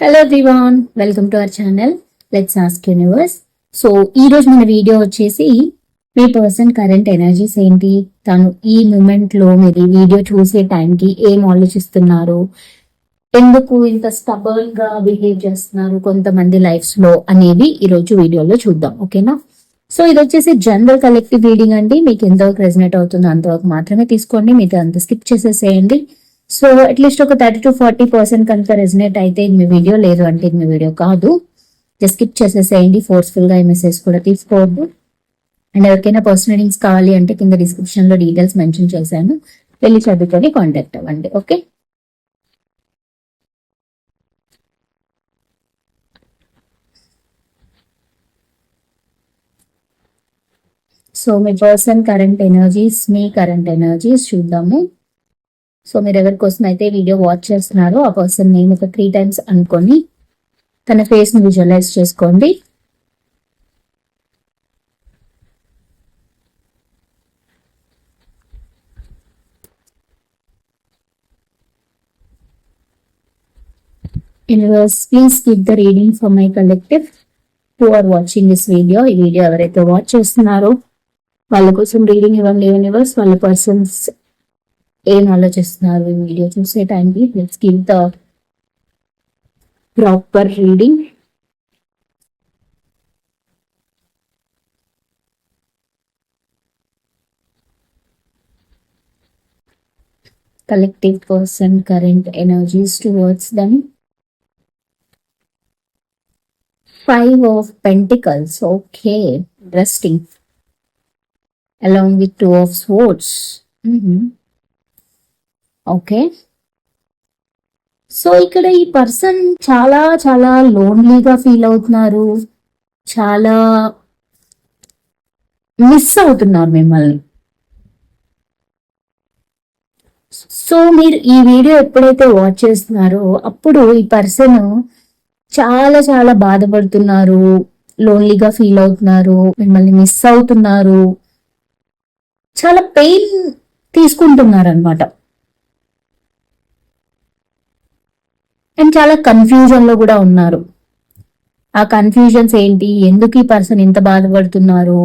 Hello Diwan welcome to our channel let's ask universe so ఈ రోజు మన video వచ్చేసి మీ పర్సన్ కరెంట్ ఎనర్జీస్ ఏంటి? తను ఈ మూమెంట్లో మీరు వీడియో చూసే టైంకి ఏం ఆలోచిస్తున్నారు? ఎందుకు ఇంత స్టబర్న్గా బిహేవ్ చేస్తున్నారు కొంతమంది లైఫ్స్లో అనేది ఈ రోజు వీడియోలో చూద్దాం ఓకేనా సో ఇది వచ్చేసి జనరల్ కలెక్టివ్ రీడింగ్ అండి. మీకు ఎంతవరకు రెజనేట్ అవుతుందో అంతవరకు మాత్రమే తీసుకోండి. మీకు అంత స్కిప్ చేసేసేయండి. సో అట్లీస్ట్ ఒక థర్టీ టు ఫార్టీ పర్సెంట్ కనుక రెజినేట్ అయితే ఇది మీ వీడియో లేదు అంటే ఇది మీ వీడియో కాదు. జస్ట్ స్కిప్ చేసేసేయండి ఫోర్స్ఫుల్గా ఈ మెసేజ్ కూడా తీసుకోవద్దు. అండ్ ఎవరికైనా పర్సనల్ రీడింగ్స్ కావాలి అంటే కింద డిస్క్రిప్షన్లో డీటెయిల్స్ మెన్షన్ చేశాను. వెళ్ళి చదువుకొని కాంటాక్ట్ అవ్వండి ఓకే సో మీ పర్సన్ కరెంట్ ఎనర్జీస్ మీ కరెంట్ ఎనర్జీస్ చూద్దాము. సో మీరు ఎవరి కోసం అయితే వీడియో వాచ్ చేస్తున్నారో ఆ పర్సన్ నేమ్ ఒక త్రీ టైమ్స్ అనుకొని తన ఫేస్ను విజువలైజ్ చేసుకోండి. Universe please give the reading for my collective who are watching this video ఈ వీడియో ఎవరైతే వాచ్ చేస్తున్నారో వాళ్ళ కోసం రీడింగ్ ఇవ్వండి యూనివర్స్ వాళ్ళ పర్సన్స్ ఏం ఆలోచిస్తున్నారు ఈ వీడియో చూసే టైంకి let's give the proper reading collective person current energies towards them five of pentacles okay interesting along with two of swords mm-hmm. Okay. So ఇక్కడ ఈ పర్సన్ చాలా చాలా లోన్లీగా ఫీల్ అవుతున్నారు. చాలా మిస్ అవుతున్నారు మిమ్మల్ని. సో మీరు ఈ వీడియో ఎప్పుడైతే వాచ్ చేస్తున్నారో అప్పుడు ఈ పర్సన్ చాలా చాలా బాధపడుతున్నారు లోన్లీగా ఫీల్ అవుతున్నారు మిమ్మల్ని మిస్ అవుతున్నారు. చాలా పెయిన్ తీసుకుంటున్నారు అనమాట అండ్ చాలా కన్ఫ్యూజన్లో కూడా ఉన్నారు. ఆ కన్ఫ్యూజన్స్ ఏంటి? ఎందుకు ఈ పర్సన్ ఇంత బాధపడుతున్నారు?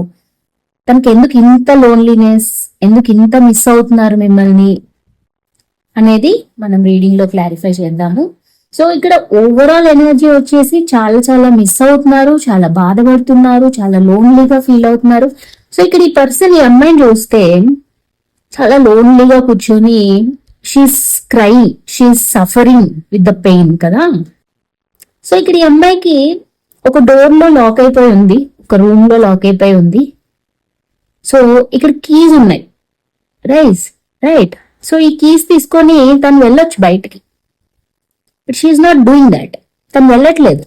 తనకి ఎందుకు ఇంత లోన్లీనెస్ ఎందుకు ఇంత మిస్ అవుతున్నారు మిమ్మల్ని? అనేది మనం రీడింగ్లో క్లారిఫై చేద్దాము. సో ఇక్కడ ఓవరాల్ ఎనర్జీ వచ్చేసి చాలా చాలా మిస్ అవుతున్నారు చాలా బాధపడుతున్నారు చాలా లోన్లీగా ఫీల్ అవుతున్నారు. సో ఇక్కడ ఈ పర్సన్ ఈ అమ్మాయిని చూస్తే చాలా లోన్లీగా కూర్చొని she's cry she's suffering with the pain కదా? సో ఇక్కడ ఈ అమ్మాయికి ఒక డోర్లో లాక్ అయిపోయి ఉంది. ఒక రూమ్లో లాక్ అయిపోయి ఉంది. సో ఇక్కడ కీస్ ఉన్నాయి. రైస్ రైట్ సో ఈ కీస్ తీసుకొని తను వెళ్ళొచ్చు బయటికి. But she's not doing that తను వెళ్ళట్లేదు.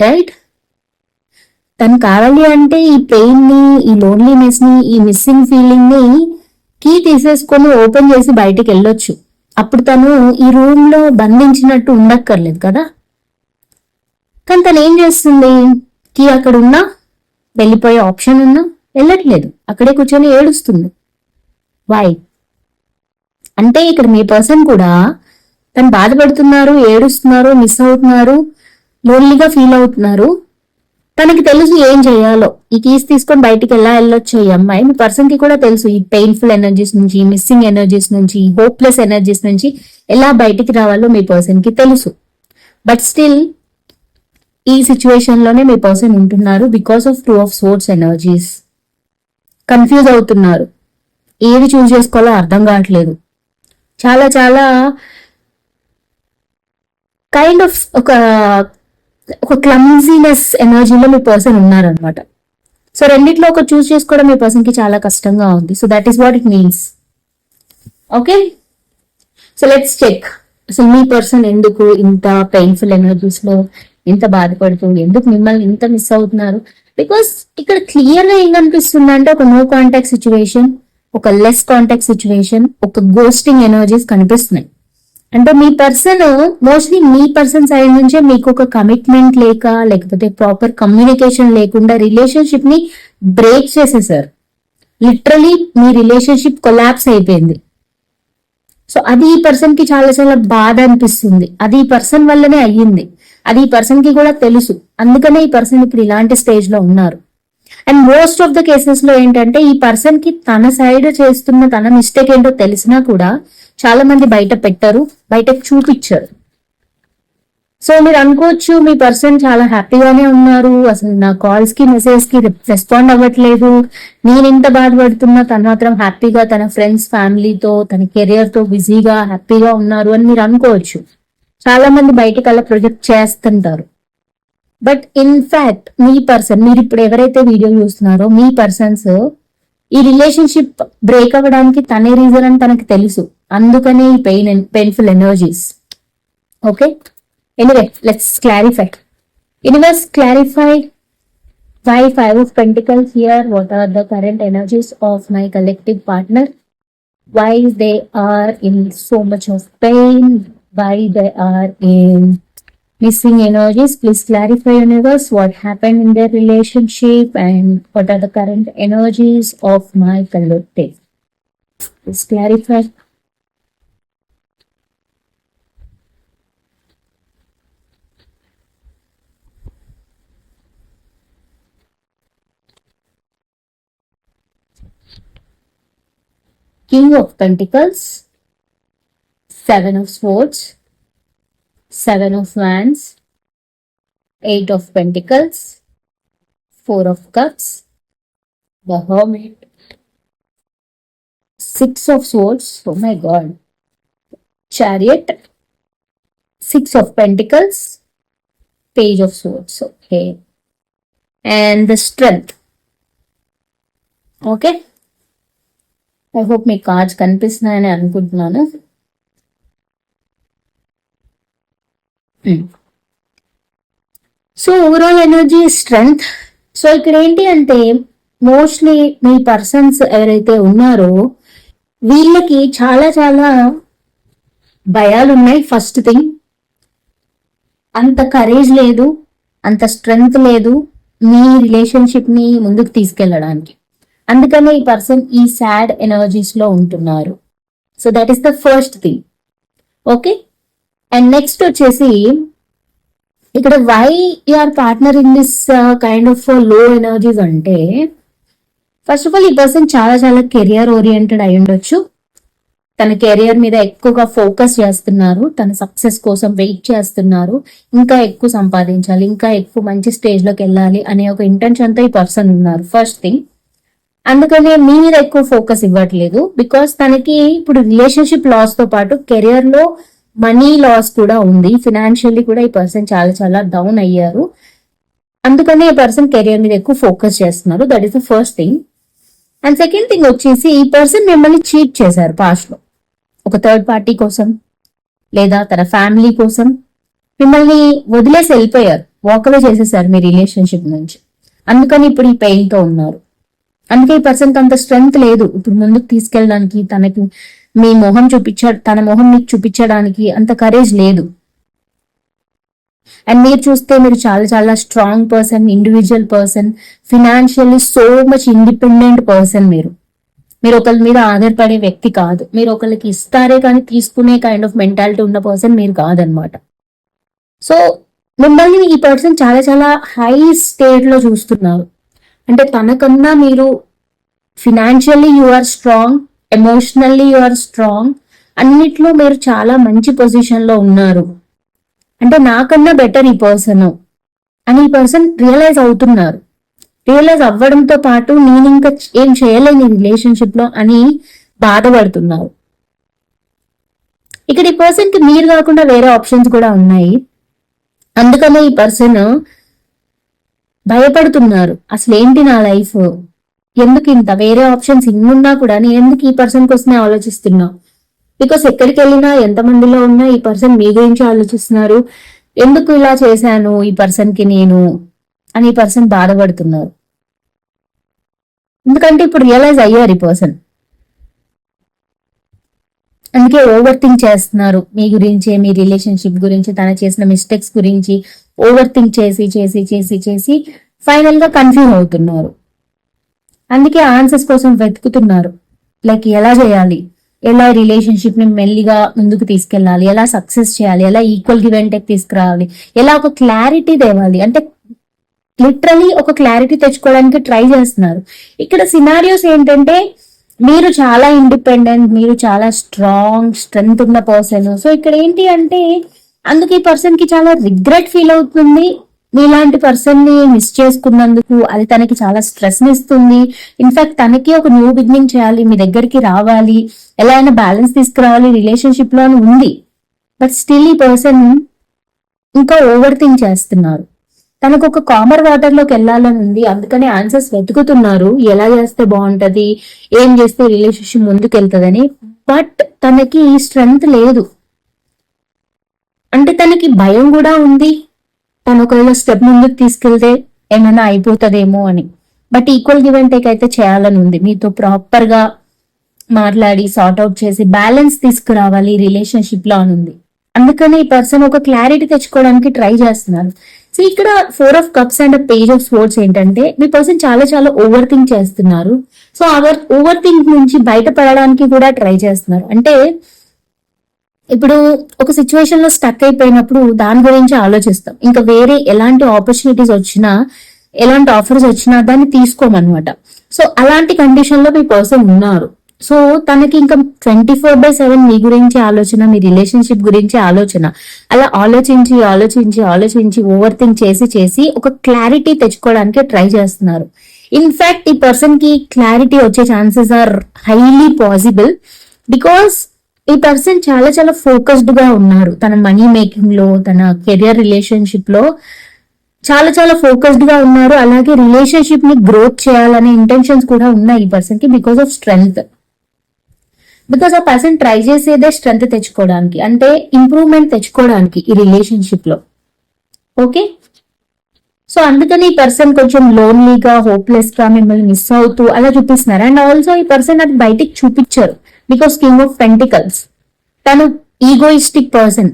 రైట్ తను కావాలి అంటే ఈ పెయిన్ని ఈ లోన్లీనెస్ని ఈ మిస్సింగ్ ఫీలింగ్ని కీ తీసేసుకొని ఓపెన్ చేసి బయటికి వెళ్ళొచ్చు. అప్పుడు తను ఈ రూమ్లో బంధించినట్టు ఉండక్కర్లేదు కదా? కానీ తను ఏం చేస్తుంది? కీ అక్కడ ఉన్నా వెళ్ళిపోయే ఆప్షన్ ఉన్నా? వెళ్ళట్లేదు. అక్కడే కూర్చొని ఏడుస్తుంది. వై అంటే ఇక్కడ మీ పర్సన్ కూడా తను బాధపడుతున్నారు ఏడుస్తున్నారు మిస్ అవుతున్నారు లోన్లీగా ఫీల్ అవుతున్నారు. తనకి తెలుసు ఏం చేయాలో. ఈ కీస్ తీసుకొని బయటికి ఎలా వెళ్ళొచ్చు ఈ అమ్మాయి? మీ పర్సన్కి కూడా తెలుసు ఈ పెయిన్ఫుల్ ఎనర్జీస్ నుంచి మిస్సింగ్ ఎనర్జీస్ నుంచి హోప్లెస్ ఎనర్జీస్ నుంచి ఎలా బయటికి రావాలో మీ పర్సన్కి తెలుసు. బట్ స్టిల్ ఈ సిచ్యువేషన్లోనే మీ పర్సన్ ఉంటున్నారు because of two of swords energies confuse అవుతున్నారు. ఏది చూస్ చేసుకోవాలో అర్థం కావట్లేదు. చాలా చాలా కైండ్ ఆఫ్ ఒక ఒక క్లమ్జీనెస్ ఎనర్జీలో మీ పర్సన్ ఉన్నారనమాట సో రెండిట్లో ఒక చూస్ చేసుకోవడం మీ పర్సన్కి చాలా కష్టంగా ఉంది. So that is what it means okay so let's check అసలు మీ పర్సన్ ఎందుకు ఇంత పెయిన్ఫుల్ ఎనర్జీస్లో ఇంత బాధపడుతుంది ఎందుకు మిమ్మల్ని ఇంత మిస్ అవుతున్నారు? బికాస్ ఇక్కడ క్లియర్గా ఏం కనిపిస్తుంది అంటే ఒక నో కాంటాక్ట్ సిచ్యువేషన్ ఒక లెస్ కాంటాక్ట్ సిచ్యువేషన్ ఒక గోస్టింగ్ ఎనర్జీస్ కనిపిస్తున్నాయి. అంటే మీ పర్సన్ మోస్ట్లీ మీ పర్సన్ సైడ్ నుంచే మీకు ఒక కమిట్మెంట్ లేక లేకపోతే ప్రాపర్ కమ్యూనికేషన్ లేకుండా రిలేషన్షిప్ని బ్రేక్ చేసేసారు లిటరలీ మీ రిలేషన్షిప్ కొలాప్స్ అయిపోయింది. సో అది ఈ పర్సన్కి చాలా చాలా బాధ అనిపిస్తుంది. అది ఈ పర్సన్ వల్లనే అయ్యింది. అది ఈ పర్సన్కి కూడా తెలుసు. అందుకనే ఈ పర్సన్ ఇప్పుడు ఇలాంటి స్టేజ్లో ఉన్నారు. అండ్ మోస్ట్ ఆఫ్ ద కేసెస్లో ఏంటంటే ఈ పర్సన్కి తన సైడ్ చేస్తున్న తన మిస్టేక్ ఏంటో తెలిసినా కూడా చాలా మంది బయట పెట్టరు. బయటకు చూపించరు. సో మీరు అనుకోవచ్చు మీ పర్సన్ చాలా హ్యాపీగానే ఉన్నారు. అసలు నా కాల్స్కి మెసేజ్కి రెస్పాండ్ అవ్వట్లేదు. నేను ఇంత బాధపడుతున్నా తను మాత్రం హ్యాపీగా తన ఫ్రెండ్స్ ఫ్యామిలీతో తన కెరియర్తో బిజీగా హ్యాపీగా ఉన్నారు అని మీరు అనుకోవచ్చు. చాలా మంది బయటకు అలా ప్రొజెక్ట్ చేస్తుంటారు. బట్ ఇన్ ఫ్యాక్ట్ మీ పర్సన్ మీరు ఇప్పుడు ఎవరైతే వీడియో చూస్తున్నారో మీ పర్సన్స్ ఈ రిలేషన్షిప్ బ్రేక్ అవ్వడానికి తనే రీజన్ అని తనకు తెలుసు. అందుకనే ఈ pain painful energies okay anyway let's clarify universe clarify why five of pentacles here what are the current energies of my collective partner why they are in so much of pain why they are in missing energies please clarify universe what happened in their relationship and what are the current energies of my collective please clarify. King of Pentacles, Seven of Swords, Seven of Wands, Eight of Pentacles, Four of Cups, the Hermit, Six of Swords, oh my god, Chariot, Six of Pentacles, Page of Swords, okay, and the Strength. Okay. I hope me cards కనిపిస్తున్నాయని అనుకుంటున్నాను so overall energy strength so ఇక్కడ ఏంటి అంటే mostly మీ persons ఎవరైతే ఉన్నారో వీళ్ళకి చాలా చాలా భయాలు ఉన్నాయి ఫస్ట్ థింగ్ అంత కరేజ్ లేదు అంత స్ట్రెంగ్త్ లేదు మీ రిలేషన్షిప్ని ముందుకు తీసుకెళ్ళడానికి. అందుకనే ఈ పర్సన్ ఈ సాడ్ ఎనర్జీస్లో ఉంటున్నారు. So that is the first thing okay and next వచ్చేసి ఇక్కడ why your partner in this kind ఆఫ్లో ఎనర్జీస్ అంటే ఫస్ట్ ఆఫ్ ఆల్ ఈ పర్సన్ చాలా చాలా కెరియర్ ఓరియంటెడ్ అయి ఉండొచ్చు. తన కెరియర్ మీద ఎక్కువగా ఫోకస్ చేస్తున్నారు. తన సక్సెస్ కోసం వెయిట్ చేస్తున్నారు. ఇంకా ఎక్కువ సంపాదించాలి ఇంకా ఎక్కువ మంచి స్టేజ్లోకి వెళ్ళాలి అనే ఒక ఇంటెన్షన్ అంతా ఈ పర్సన్ ఉన్నారు ఫస్ట్ థింగ్ అందుకనే మీ మీద ఎక్కువ ఫోకస్ ఇవ్వట్లేదు. బికాస్ తనకి ఇప్పుడు రిలేషన్షిప్ లాస్తో పాటు కెరియర్లో మనీ లాస్ కూడా ఉంది. ఫినాన్షియల్లీ కూడా ఈ పర్సన్ చాలా చాలా డౌన్ అయ్యారు. అందుకనే ఈ పర్సన్ కెరియర్ మీద ఎక్కువ ఫోకస్ చేస్తున్నారు. That is the first thing and second thing వచ్చేసి ఈ పర్సన్ మిమ్మల్ని చీట్ చేశారు పాస్ట్లో. ఒక థర్డ్ పార్టీ కోసం లేదా తన ఫ్యామిలీ కోసం మిమ్మల్ని వదిలేసి వెళ్ళిపోయారు. వాకవే చేసేసారు మీ రిలేషన్షిప్ నుంచి. అందుకని ఇప్పుడు ఈ పెయిన్తో ఉన్నారు. అందుకే ఈ పర్సన్కి అంత స్ట్రెంగ్త్ లేదు. ఇప్పుడు ముందుకు తీసుకెళ్ళడానికి తనకి మీ మొహం చూపించ తన మొహం మీకు చూపించడానికి అంత కరేజ్ లేదు. అండ్ మీరు చూస్తే మీరు చాలా చాలా strong person individual person financially so much independent person మీరు. మీరు ఒకరి మీద ఆధారపడే వ్యక్తి కాదు. మీరు ఒకరికి ఇస్తారే కానీ తీసుకునే కైండ్ ఆఫ్ మెంటాలిటీ ఉన్న పర్సన్ మీరు కాదనమాట సో మిమ్మల్ని ఈ పర్సన్ చాలా చాలా హై స్టేట్లో చూస్తున్నారు. అంటే తనకన్నా మీరు financially you are strong emotionally you are strong అన్నిట్లో మీరు చాలా మంచి పొజిషన్లో ఉన్నారు. అంటే నాకన్నా బెటర్ ఈ పర్సన్ అని ఈ పర్సన్ రియలైజ్ అవుతున్నారు. రియలైజ్ అవ్వడంతో పాటు నేను ఇంకా ఏం చేయలేని రిలేషన్షిప్లో అని బాధపడుతున్నారు. ఇక్కడ ఈ పర్సన్కి మీరు కాకుండా వేరే ఆప్షన్స్ కూడా ఉన్నాయి. అందుకనే ఈ పర్సన్ భయపడుతున్నారు. అసలు ఏంటి నా లైఫ్ ఎందుకు ఇంత? వేరే ఆప్షన్స్ ఇన్నున్నా కూడా నేను ఎందుకు ఈ పర్సన్ కోసమే ఆలోచిస్తున్నా? బికాస్ ఎక్కడికి వెళ్ళినా ఎంతమందిలో ఉన్నా ఈ పర్సన్ మీ గురించి ఆలోచిస్తున్నారు. ఎందుకు ఇలా చేశాను ఈ పర్సన్కి నేను? అని ఈ పర్సన్ బాధపడుతున్నారు. ఎందుకంటే ఇప్పుడు రియలైజ్ అయ్యారు ఈ పర్సన్ అందుకే ఓవర్ థింక్ చేస్తున్నారు మీ గురించి మీ రిలేషన్షిప్ గురించి తన చేసిన మిస్టేక్స్ గురించి. ఓవర్ థింక్ చేసి చేసి చేసి చేసి ఫైనల్గా కన్ఫ్యూజ్ అవుతున్నారు. అందుకే ఆన్సర్స్ కోసం వెతుకుతున్నారు. లైక్ ఎలా చేయాలి? ఎలా రిలేషన్షిప్ని మెల్లిగా ముందుకు తీసుకెళ్ళాలి? ఎలా సక్సెస్ చేయాలి? ఎలా ఈక్వల్ గివ్ అండ్ టెక్ తీసుకురావాలి? ఎలా ఒక క్లారిటీ తేవాలి? అంటే లిటరలీ ఒక క్లారిటీ తెచ్చుకోవడానికి ట్రై చేస్తున్నారు. ఇక్కడ సినారియోస్ ఏంటంటే మీరు చాలా ఇండిపెండెంట్ మీరు చాలా స్ట్రాంగ్ స్ట్రెంగ్త్ ఉన్న పర్సన్. సో ఇక్కడ ఏంటి అంటే అందుకే ఈ పర్సన్కి చాలా రిగ్రెట్ ఫీల్ అవుతుంది. నీలాంటి పర్సన్ని మిస్ చేసుకున్నందుకు అది తనకి చాలా స్ట్రెస్ని ఇస్తుంది. ఇన్ఫాక్ట్ తనకి ఒక న్యూ బిగినింగ్ చేయాలి మీ దగ్గరికి రావాలి ఎలా అయినా బ్యాలెన్స్ తీసుకురావాలి రిలేషన్షిప్లో ఉంది. బట్ స్టిల్ ఈ పర్సన్ ఇంకా ఓవర్ థింక్ చేస్తున్నారు. తనకు ఒక కామర్ వాటర్లోకి వెళ్ళాలని ఉంది. అందుకని ఆన్సర్స్ వెతుకుతున్నారు. ఎలా చేస్తే బాగుంటది? ఏం చేస్తే రిలేషన్షిప్ ముందుకు వెళ్తుందని బట్ తనకి స్ట్రెంగ్త్ లేదు. అంటే తనకి భయం కూడా ఉంది. తను ఒకవేళ స్టెప్ ముందుకు తీసుకెళ్తే ఏమైనా అయిపోతుందేమో అని. But equal give and take అయితే చేయాలని ఉంది. మీతో ప్రాపర్గా మాట్లాడి సార్ట్ అవుట్ చేసి బ్యాలెన్స్ తీసుకురావాలి రిలేషన్షిప్లో అని ఉంది. అందుకని ఈ పర్సన్ ఒక క్లారిటీ తెచ్చుకోవడానికి ట్రై చేస్తున్నారు. సో ఇక్కడ four of cups and page of sports ఏంటంటే మీ పర్సన్ చాలా చాలా ఓవర్ థింక్ చేస్తున్నారు. సో అవర్ ఓవర్ థింక్ నుంచి బయటపడడానికి కూడా ట్రై చేస్తున్నారు. అంటే ఇప్పుడు ఒక సిచ్యువేషన్లో స్టక్ అయిపోయినప్పుడు దాని గురించి ఆలోచిస్తాం. ఇంకా వేరే ఎలాంటి ఆపర్చునిటీస్ వచ్చినా ఎలాంటి ఆఫర్స్ వచ్చినా దాన్ని తీసుకోమన్నమాట. సో అలాంటి కండిషన్లో మీ పర్సన్ ఉన్నారు. సో తనకి ఇంకా ట్వంటీ ఫోర్ బై సెవెన్ మీ గురించి ఆలోచన మీ రిలేషన్షిప్ గురించి ఆలోచన. అలా ఆలోచించి ఆలోచించి ఆలోచించి ఓవర్ థింక్ చేసి చేసి ఒక క్లారిటీ తెచ్చుకోవడానికి ట్రై చేస్తున్నారు. ఇన్ఫాక్ట్ ఈ పర్సన్కి క్లారిటీ వచ్చే chances are highly possible because ఈ పర్సన్ చాలా చాలా ఫోకస్డ్గా ఉన్నారు. తన మనీ మేకింగ్లో తన కెరియర్ రిలేషన్షిప్లో చాలా చాలా ఫోకస్డ్గా ఉన్నారు. అలాగే రిలేషన్షిప్ని గ్రోత్ చేయాలనే ఇంటెన్షన్స్ కూడా ఉన్నాయి ఈ పర్సన్కి బికాస్ ఆఫ్ స్ట్రెంగ్త్ బికాస్ ఆ పర్సన్ ట్రై చేసేదే స్ట్రెంగ్త్ తెచ్చుకోవడానికి అంటే ఇంప్రూవ్మెంట్ తెచ్చుకోవడానికి ఈ రిలేషన్షిప్లో. ఓకే సో అందుకని ఈ పర్సన్ కొంచెం లోన్లీగా హోప్లెస్గా మిమ్మల్ని మిస్ అవుతూ అలా చూపిస్తున్నారు. అండ్ ఆల్సో ఈ పర్సన్ అది బయటికి చూపించారు. బికాస్ కింగ్ ఆఫ్ పెంటికల్స్ తను ఈగోయిస్టిక్ పర్సన్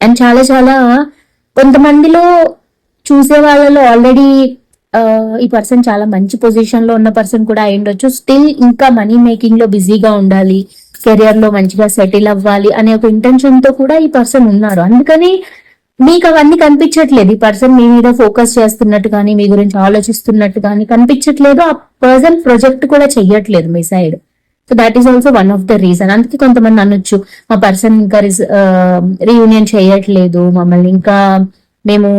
అండ్ చాలా చాలా కొంతమందిలో చూసే వాళ్ళలో ఆల్రెడీ ఈ పర్సన్ చాలా మంచి పొజిషన్లో ఉన్న పర్సన్ కూడా అయి ఉండొచ్చు. స్టిల్ ఇంకా మనీ మేకింగ్లో బిజీగా ఉండాలి కెరియర్లో మంచిగా సెటిల్ అవ్వాలి అనే ఒక ఇంటెన్షన్తో కూడా ఈ పర్సన్ ఉన్నారు. అందుకని మీకు అవన్నీ కనిపించట్లేదు. ఈ పర్సన్ మీ మీద ఫోకస్ చేస్తున్నట్టు కానీ మీ గురించి ఆలోచిస్తున్నట్టు కానీ కనిపించట్లేదు. ఆ పర్సన్ ప్రొజెక్ట్ కూడా చెయ్యట్లేదు మీ side so that is also one of the reason అందుకే కొంతమంది అనొచ్చు మా పర్సన్ ఇంకా రీయూనియన్ చేయట్లేదు మమ్మల్ని ఇంకా మేము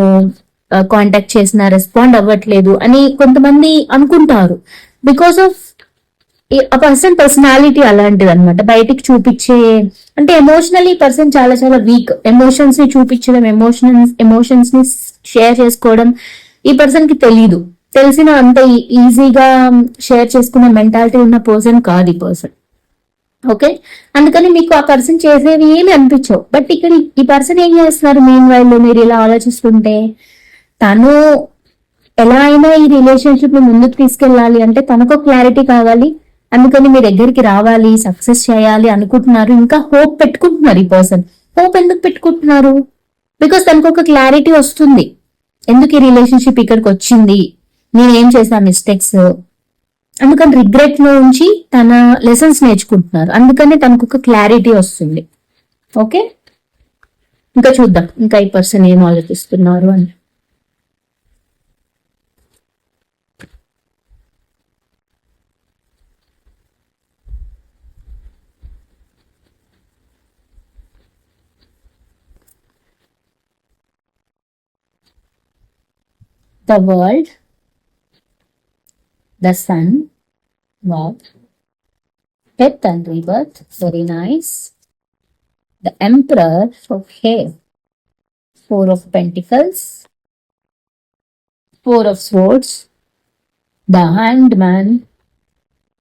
కాంటాక్ట్ చేసిన రెస్పాండ్ అవ్వట్లేదు అని కొంతమంది అనుకుంటారు. బికాస్ ఆఫ్ ఆ పర్సన్ పర్సనాలిటీ అలాంటిది అనమాట బయటికి చూపించే అంటే ఎమోషనలీ పర్సన్ చాలా చాలా వీక్ ఎమోషన్స్ని చూపించడం ఎమోషన్స్ ఎమోషన్స్ని షేర్ చేసుకోవడం ఈ పర్సన్కి తెలీదు. తెలిసిన అంత ఈజీగా షేర్ చేసుకునే మెంటాలిటీ ఉన్న పర్సన్ కాదు ఈ పర్సన్. ఓకే? అందుకని మీకు ఆ పర్సన్ చేసేవి ఏమి అనిపించవు. బట్ ఇక్కడ ఈ పర్సన్ ఏం చేస్తున్నారు? మెయిన్ వైల్ మీరు ఇలా ఆలోచిస్తుంటే తను ఎలా అయినా ఈ రిలేషన్షిప్ని ముందుకు తీసుకెళ్ళాలి అంటే తనకు క్లారిటీ కావాలి. అందుకని మీ దగ్గరికి రావాలి సక్సెస్ చేయాలి అనుకుంటున్నారు. ఇంకా హోప్ పెట్టుకుంటున్నారు ఈ పర్సన్. హోప్ ఎందుకు పెట్టుకుంటున్నారు? బికాస్ తనకు ఒక క్లారిటీ వస్తుంది. ఎందుకు ఈ రిలేషన్షిప్ ఇక్కడికి వచ్చింది? నేనేం చేసా మిస్టేక్స్ అందుకని రిగ్రెట్లో ఉంచి తన లెసన్స్ నేర్చుకుంటున్నారు. అందుకనే తనకు ఒక క్లారిటీ వస్తుంది. ఓకే ఇంకా చూద్దాం. ఇంకా ఈ పర్సన్ ఏం ఆలోచిస్తున్నారు అని. The world, The Sun, Wow. Death and Rebirth, very nice. The Emperor of Hair, Four of Pentacles, Four of Swords, The Hanged Man,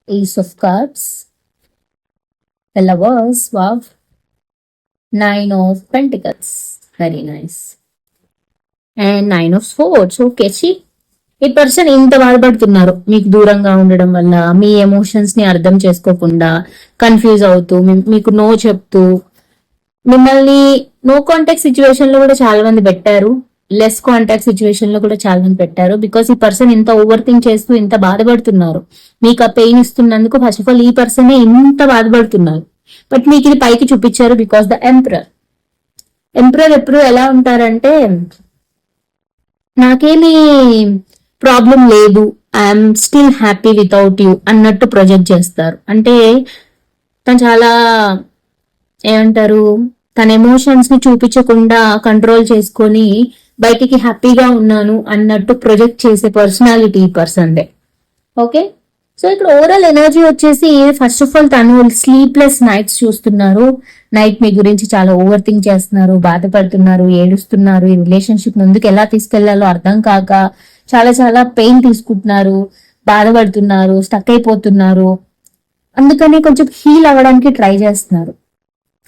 Ace of Cups, The Lovers, wow. Nine of Pentacles, very nice. And Nine of Swords, okay, see. ఈ person ఇంత బాధపడుతున్నారు. మీకు దూరంగా ఉండడం వల్ల మీ ఎమోషన్స్ని అర్థం చేసుకోకుండా కన్ఫ్యూజ్ అవుతూ మీకు నో చెప్తూ మిమ్మల్ని నో కాంటాక్ట్ సిచ్యువేషన్లో కూడా చాలా మంది పెట్టారు. లెస్ కాంటాక్ట్ సిచ్యువేషన్లో కూడా చాలా మంది పెట్టారు. బికాస్ ఈ పర్సన్ ఇంత ఓవర్ థింక్ చేస్తూ ఇంత బాధపడుతున్నారు. మీకు ఆ పెయిన్ ఇస్తున్నందుకు ఫస్ట్ ఆఫ్ ఆల్ ఈ పర్సనే ఇంత బాధపడుతున్నారు. బట్ మీకు ఇది పైకి చూపించారు బికాస్ ద ఎంప్రర్ ఎంప్రర్ ఎప్పుడు ఎలా ఉంటారంటే నాకేమీ ప్రాబ్లం లేదు I'm still happy without you అన్నట్టు ప్రొజెక్ట్ చేస్తారు. అంటే తను చాలా ఏమంటారు తన ఎమోషన్స్ని చూపించకుండా కంట్రోల్ చేసుకొని బయటికి హ్యాపీగా ఉన్నాను అన్నట్టు ప్రొజెక్ట్ చేసే పర్సనాలిటీ పర్సన్ డే ఓకే సో ఇక్కడ ఓవరాల్ ఎనర్జీ వచ్చేసి ఫస్ట్ ఆఫ్ ఆల్ తను స్లీప్లెస్ నైట్స్ చూస్తున్నారు. నైట్ మీ గురించి చాలా ఓవర్ థింక్ చేస్తున్నారు బాధపడుతున్నారు ఏడుస్తున్నారు. ఈ రిలేషన్షిప్ ముందుకు ఎలా తీసుకెళ్ళాలో అర్థం కాక చాలా చాలా పెయిన్ తీసుకుంటున్నారు బాధపడుతున్నారు స్టక్ అయిపోతున్నారు. అందుకని కొంచెం హీల్ అవ్వడానికి ట్రై చేస్తున్నారు.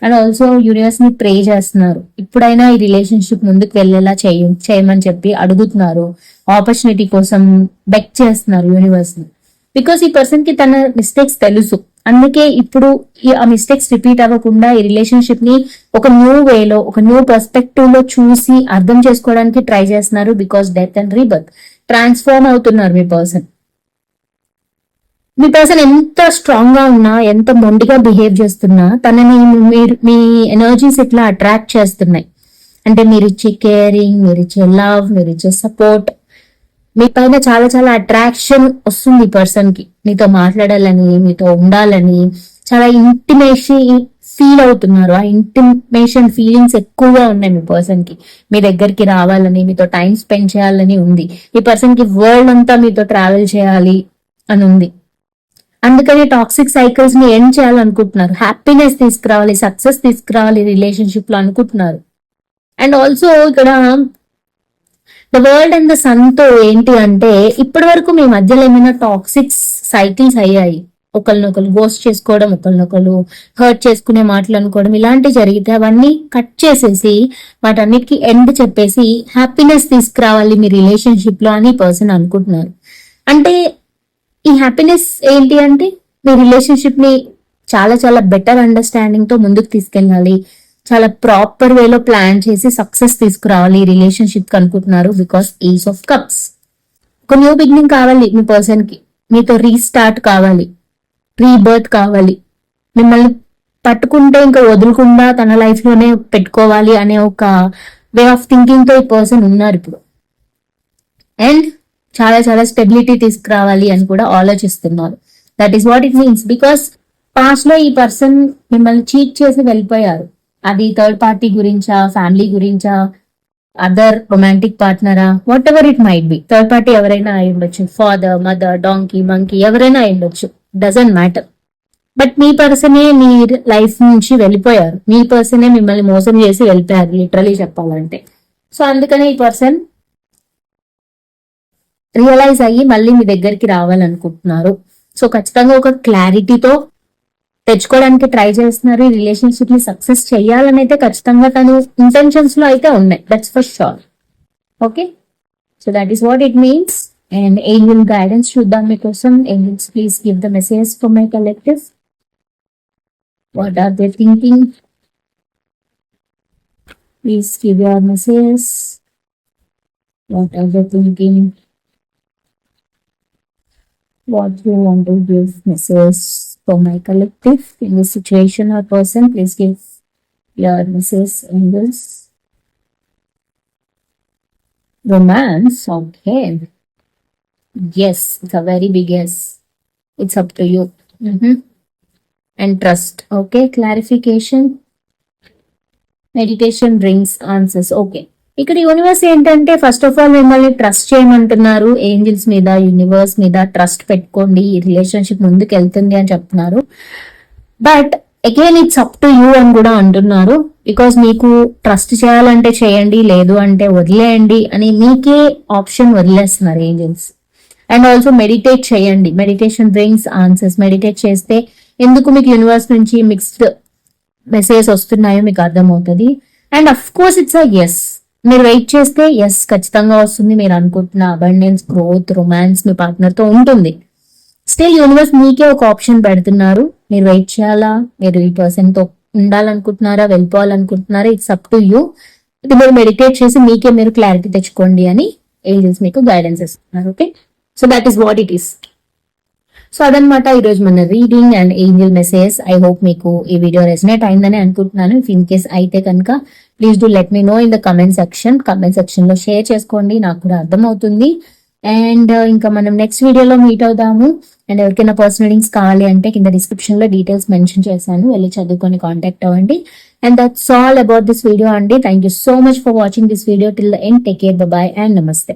అండ్ ఆల్సో యూనివర్స్ని ప్రే చేస్తున్నారు. ఇప్పుడైనా ఈ రిలేషన్షిప్ ముందుకు వెళ్ళేలా చేయ చేయమని చెప్పి అడుగుతున్నారు. ఆపర్చునిటీ కోసం బెక్ చేస్తున్నారు యూనివర్స్ని. బికాస్ ఈ పర్సన్కి తన మిస్టేక్స్ తెలుసు. అందుకే ఇప్పుడు ఈ ఆ మిస్టేక్స్ రిపీట్ అవ్వకుండా ఈ రిలేషన్షిప్ని ఒక న్యూ వేలో ఒక న్యూ పర్స్పెక్టివ్లో చూసి అర్థం చేసుకోవడానికి ట్రై చేస్తున్నారు because death and rebirth transform అవుతున్నారు మీ పర్సన్. మీ పర్సన్ ఎంత స్ట్రాంగ్గా ఉన్నా ఎంత మొండిగా బిహేవ్ చేస్తున్నా తనని మీరు మీ ఎనర్జీస్ ఇట్లా అట్రాక్ట్ చేస్తున్నాయి. అంటే మీరు ఇచ్చే కేరింగ్ మీరు ఇచ్చే లవ్ మీరు ఇచ్చే సపోర్ట్ మీ పైన చాలా చాలా అట్రాక్షన్ వస్తుంది ఈ పర్సన్కి మీతో మాట్లాడాలని మీతో ఉండాలని చాలా ఇంటిమేషన్ ఫీల్ అవుతున్నారు. ఆ ఇంటిమేషన్ ఫీలింగ్స్ ఎక్కువగా ఉన్నాయి మీ పర్సన్కి. మీ దగ్గరికి రావాలని మీతో టైం స్పెండ్ చేయాలని ఉంది. ఈ పర్సన్కి వరల్డ్ అంతా మీతో ట్రావెల్ చేయాలి అని ఉంది. అందుకని టాక్సిక్ సైకిల్స్ని ఎండ్ చేయాలనుకుంటున్నారు. హ్యాపీనెస్ తీసుకురావాలి సక్సెస్ తీసుకురావాలి రిలేషన్షిప్లో అనుకుంటున్నారు. అండ్ ఆల్సో ఇక్కడ ద వరల్డ్ అండ్ ద సన్తో ఏంటి అంటే ఇప్పటి వరకు మీ మధ్యలో ఏమైనా టాక్సిక్ సైకిల్స్ అయ్యాయి? ఒకరినొకరు గోస్ట్ చేసుకోవడం ఒకరినొకరు హర్ట్ చేసుకునే మాటలు అనుకోవడం ఇలాంటివి జరిగితే అవన్నీ కట్ చేసేసి వాటన్నిటికీ ఎండ్ చెప్పేసి హ్యాపీనెస్ తీసుకురావాలి మీ రిలేషన్షిప్లో అని పర్సన్ అనుకుంటున్నారు అంటే ఈ హ్యాపీనెస్ ఏంటి అంటే మీ రిలేషన్షిప్ని చాలా చాలా బెటర్ అండర్స్టాండింగ్తో ముందుకు తీసుకెళ్ళాలి. చాలా ప్రాపర్ వేలో ప్లాన్ చేసి సక్సెస్ తీసుకురావాలి ఈ రిలేషన్షిప్కి అనుకుంటున్నారు బికాస్ ఈజ్ ఆఫ్ కప్స్ ఒక న్యూ బిగినింగ్ కావాలి మీ పర్సన్కి. మీతో రీస్టార్ట్ కావాలి. రీబర్త్ కావాలి. మిమ్మల్ని పట్టుకుంటే ఇంకా వదులుకుండా తన లైఫ్లోనే పెట్టుకోవాలి అనే ఒక వే ఆఫ్ థింకింగ్తో ఈ పర్సన్ ఉన్నారు ఇప్పుడు. అండ్ చాలా చాలా స్టెబిలిటీ తీసుకురావాలి అని కూడా ఆలోచిస్తున్నారు. That is what it means because పాస్ట్లో ఈ పర్సన్ మిమ్మల్ని చీట్ చేసి వెళ్ళిపోయారు. అది థర్డ్ పార్టీ గురించా ఫ్యామిలీ గురించా other romantic పార్ట్నరా whatever it might be. Third party ఎవరైనా అయి ఉండొచ్చు. ఫాదర్ మదర్ డాంకీ మంకీ ఎవరైనా అయి ఉండొచ్చు. డజంట్ మ్యాటర్ బట్ మీ పర్సనే మీ లైఫ్ నుంచి వెళ్ళిపోయారు. మీ పర్సనే మిమ్మల్ని మోసం చేసి వెళ్ళిపోయారు లిటరలీ చెప్పాలంటే. సో అందుకనే ఈ పర్సన్ రియలైజ్ అయ్యి మళ్ళీ మీ దగ్గరికి రావాలనుకుంటున్నారు. సో ఖచ్చితంగా ఒక క్లారిటీతో తెచ్చుకోవడానికి ట్రై చేస్తున్నారు. ఈ రిలేషన్షిప్ని సక్సెస్ చేయాలని అయితే ఖచ్చితంగా తను ఇంటెన్షన్స్లో అయితే ఉన్నాయి. That's for sure okay so that is what it means and angel guidance should Shuddha Mikosan. Angels, please give the messages for my collective. What are they thinking? Please give your messages. What are they thinking? What you want to give messages for my collective in the situation or person? Please give your messages, angels. Romance, okay. Yes it's a very big yes. It's up to you. And and trust. Okay clarification. Meditation brings answers okay ఇక్కడ universe ఏంటంటే first of all మిమ్మల్ని trust చేయమంటున్నారు. Angels మీద universe మీద trust పెట్టుకోండి. ఈ relationship ముందుకు వెళ్తుంది అని చెప్తున్నారు. But again it's up to you అని కూడా అంటున్నారు. బికాస్ మీకు ట్రస్ట్ చేయాలంటే చేయండి లేదు అంటే వదిలేయండి అని మీకే ఆప్షన్ వదిలేస్తున్నారు ఏంజిల్స్ అండ్ ఆల్సో మెడిటేట్ చేయండి. మెడిటేషన్ బ్రింగ్స్ ఆన్సర్స్ మెడిటేట్ చేస్తే ఎందుకు మీకు యూనివర్స్ నుంచి మిక్స్డ్ మెసేజ్ వస్తున్నాయో మీకు అర్థమవుతుంది. And of course it's a yes మీరు వెయిట్ చేస్తే ఎస్ ఖచ్చితంగా వస్తుంది. మీరు అనుకుంటున్న అబండెన్స్ గ్రోత్ రొమాన్స్ మీ పార్ట్నర్తో ఉంటుంది. స్టిల్ యూనివర్స్ మీకే ఒక ఆప్షన్ పెడుతున్నారు. మీరు వెయిట్ చేయాలా? మీరు ఈ పర్సన్తో ఉండాలనుకుంటున్నారా? వెళ్ళిపోవాలనుకుంటున్నారా? ఇట్స్ అప్ టు యూ ఇది మీరు మెడిటేట్ చేసి మీకే మీరు క్లారిటీ తెచ్చుకోండి అని ఏంజల్స్ మీకు గైడెన్స్ ఇస్తున్నారు. Okay so that is what it is so అదనమాట ఈరోజు మన reading and angel message I hope మీకు ఈ వీడియో రెసినేట్ అయిందని అనుకుంటున్నాను. ఇఫ్ ఇన్ కేస్ అయితే కనుక please do let me know in the comment section comment సెక్షన్లో షేర్ చేసుకోండి. నాకు కూడా అర్థమవుతుంది. అండ్ uh, ఇంకా మనం నెక్స్ట్ వీడియోలో మీట్ అవుదాము. అండ్ ఎవరికైనా పర్సనల్ లింక్స్ కావాలి అంటే కింద డిస్క్రిప్షన్లో డీటెయిల్స్ మెన్షన్ చేశాను. వెళ్ళి చదువుకొని కాంటాక్ట్ అవ్వండి. And that's all about this video అండి. Thank you so much for watching this video till the end take care bye and namaste